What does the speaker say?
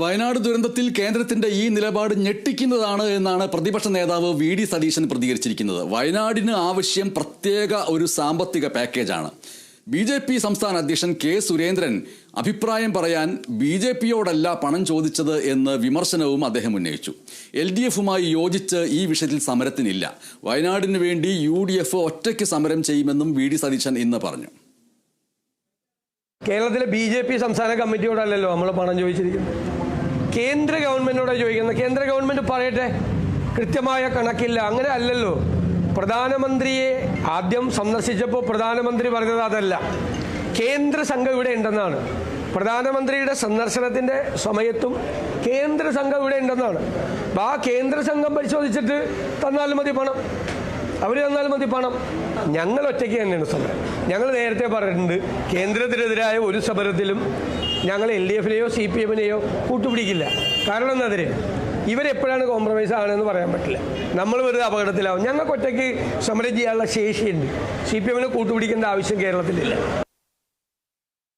വയനാട് ദുരന്തത്തിൽ കേന്ദ്രത്തിന്റെ ഈ നിലപാട് ഞെട്ടിക്കുന്നതാണ് എന്നാണ് പ്രതിപക്ഷ നേതാവ് വി ഡി സതീശൻ പ്രതികരിച്ചിരിക്കുന്നത്. വയനാടിന് ആവശ്യം പ്രത്യേക ഒരു സാമ്പത്തിക പാക്കേജാണ്. ബി ജെ പി സംസ്ഥാന അധ്യക്ഷൻ കെ സുരേന്ദ്രൻ അഭിപ്രായം പറയാൻ ബി ജെ പിയോടല്ല പണം ചോദിച്ചത് എന്ന് വിമർശനവും അദ്ദേഹം ഉന്നയിച്ചു. എൽ ഡി എഫുമായി യോജിച്ച് ഈ വിഷയത്തിൽ സമരത്തിനില്ല. വയനാടിന് വേണ്ടി യു ഡി എഫ് ഒറ്റയ്ക്ക് സമരം ചെയ്യുമെന്നും വി ഡി സതീശൻ ഇന്ന് പറഞ്ഞു. കേരളത്തിലെ ബി ജെ പി സംസ്ഥാന കമ്മിറ്റിയോടല്ലല്ലോ നമ്മൾ പണം ചോദിച്ചിരിക്കുന്നത്. കേന്ദ്ര ഗവൺമെന്റിനോടാണ് ചോദിക്കുന്നത്. കേന്ദ്ര ഗവൺമെന്റ് പറയട്ടെ കൃത്യമായ കണക്കില്ല. അങ്ങനെ അല്ലല്ലോ. പ്രധാനമന്ത്രിയെ ആദ്യം സന്ദർശിച്ചപ്പോൾ പ്രധാനമന്ത്രി പറഞ്ഞത് അതല്ല. കേന്ദ്ര സംഘം ഇവിടെ ഉണ്ടെന്നാണ്. പ്രധാനമന്ത്രിയുടെ സന്ദർശനത്തിന്റെ സമയത്തും കേന്ദ്ര സംഘം ഇവിടെ ഉണ്ടെന്നാണ്. അപ്പോൾ ആ കേന്ദ്ര സംഘം പരിശോധിച്ചിട്ട് തന്നാലും മതി പണം. അവർ തന്നാലും മതി പണം. ഞങ്ങൾ ഒറ്റയ്ക്ക് തന്നെയാണ് സമരം. ഞങ്ങൾ നേരത്തെ പറഞ്ഞിട്ടുണ്ട് കേന്ദ്രത്തിനെതിരായ ഒരു സമരത്തിലും ഞങ്ങൾ എൽ ഡി എഫിനെയോ സി പി എമ്മിനെയോ കൂട്ടുപിടിക്കില്ല. കാരണം എന്നതിന് ഇവരെപ്പോഴാണ് കോംപ്രമൈസ് ആണെന്ന് പറയാൻ പറ്റില്ല. നമ്മൾ വെറുതെ അപകടത്തിലാവും. ഞങ്ങൾക്ക് ഒറ്റയ്ക്ക് സമരം ചെയ്യാനുള്ള ശേഷിയുണ്ട്. സി പി എമ്മിനെ കൂട്ടുപിടിക്കേണ്ട ആവശ്യം കേരളത്തിലില്ല.